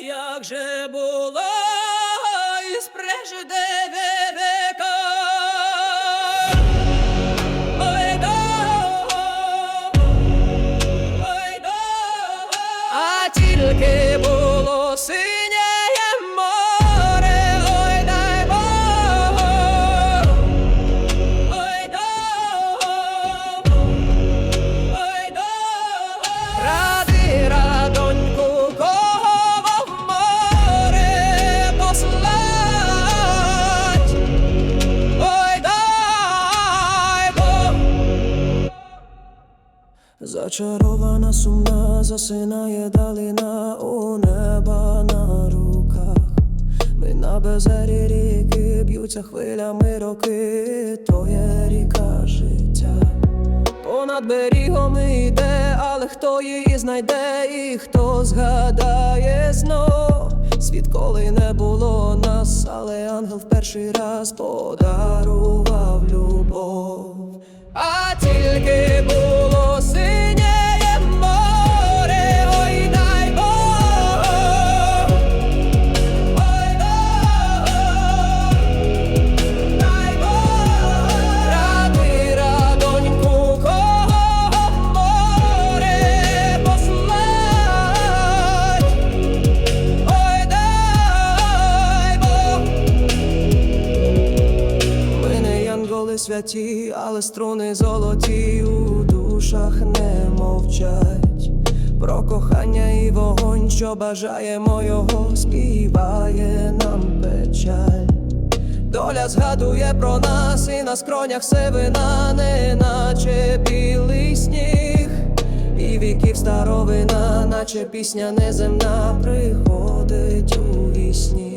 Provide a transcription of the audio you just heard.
як же було із прежде Зачарована сумна засинає далина у неба на руках. Ми на безері ріки б'ються хвилями роки, твоя ріка життя. Понад берегом йде, але хто її знайде і хто згадає знов Світ коли не було нас, але ангел в перший раз подарував святі, але струни золоті у душах не мовчать. Про кохання і вогонь, що бажаємо його, співає нам печаль. Доля згадує про нас і на скронях сивина, неначе білий сніг, і віків старовина, наче пісня неземна, приходить у вісні.